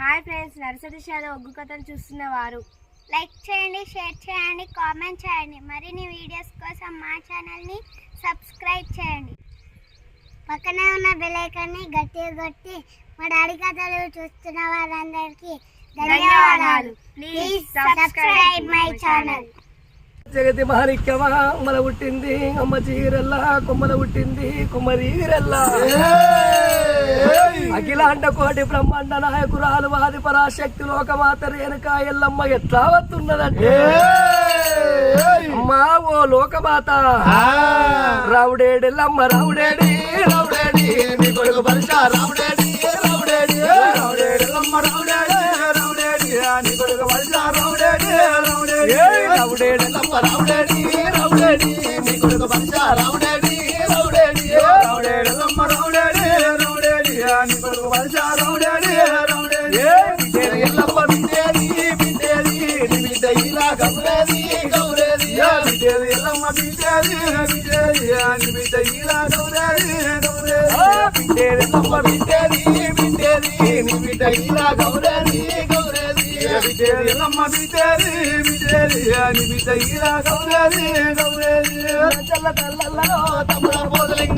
Hi friends nursery షాలో ఒగ్గు కథలు చూస్తున్న వారు. లైక్ చేయండి షేర్ చేయండి కామెంట్ చేయండి. మరిన్ని వీడియోస్ కోసం మా ఛానల్ని సబ్స్క్రైబ్ చేయండి. పక్కనే ఉన్న బెల్ ఐకాన్ని గట్టిగా కొట్టి మా డాడీ కథలు చూస్తున్న వారందరికీ ధన్యవాదాలు. ప్లీజ్ సబ్స్క్రైబ్ మై ఛానల్ జగతి మాణిక్యమా అమ్మల పుట్టింది. అమ్మ చీరల్ల కొమ్మల పుట్టింది. కుమ్మరీరల్ల అఖిలాండ కోటి బ్రహ్మాండ నాయకురాలు వాది పరాశక్తి లోకమాత రేణుక ఎల్లమ్మ ఎట్లా వస్తున్నదంటే? అమ్మా ఓ లోకమాత. రావుడేడెల్లమ్మ రావుడేడి రావుడేడి నీ కొడుకు పరిచ రావుడేడి రావుడేడి రావుడేడెల్లమ్మ రావుడేడి రావుడేడి నీ కొడుకు పరిచ రావుడేడి రావుడేడి రావుడేడెల్లమ్మ రావుడేడి రావుడేడి నీ కొడుకు పరిచ రావుడేడి గౌరా గౌరా చల్ల తల్లలో తమ్ముడ గౌరా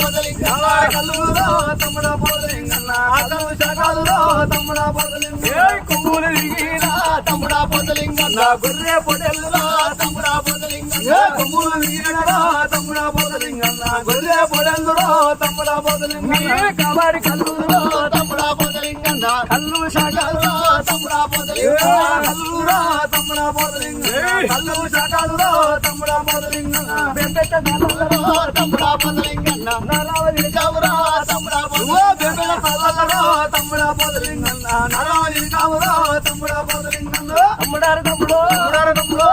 పోదలింగన్న కల్లులో తమ్ముడ పోదలింగన్న ఆటలు శాఖలో తమ్ముడ పోదలింగన్న కొమ్ములు దిగిన తమ్ముడ పోదలింగన్న గొర్రె పొడెల్లులో తమ్ముడ పోదలింగన్న కొమ్ములు దిగిన తమ్ముడ పోదలింగన్న గొర్రె పొడెల్లులో తమ్ముడ పోదలింగన్న కబడి కల్లులో తమ్ముడ పోదలింగన్న కల్లు శాఖలో తమ్ముడ పోదలింగన్న కల్లురా తమ్ముడ పోదలింగన్న కల్లు శాఖలో తమ్ముడ బెంబెట్ట నల్లలో తమ్ముడ నలవది కవురా తమ్ముడ బెంబెల పల్లలలో తమ్ముడ పోదలింగన్న నలవది కవురా తమ్ముడ పోదలింగన్న తమ్ముడారు తమ్ముడు. తమ్ముడారు తమ్ముడు.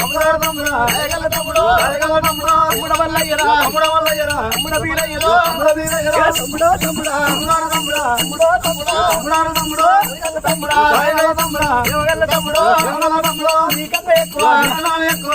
తమ్ముడారు తమ్ముడు. ఏగల తమ్ముడు. ఏగల తమ్ముడు. తమ్ముడ. వల్లయ్యరా. తమ్ముడ వల్లయ్యరా. తమ్ముడ వీరయ్యరా. తమ్ముడ వీరయ్యరా. తమ్ముడు తమ్ముడు. తమ్ముడారు తమ్ముడు. తమ్ముడు తమ్ముడు. తమ్ముడారు తమ్ముడు. ఏగల తమ్ముడు. ఏగల తమ్ముడు. ఏగల తమ్ముడు. ఏగల తమ్ముడు. నీకన్నా ఎక్కువ. నీకన్నా ఎక్కువ.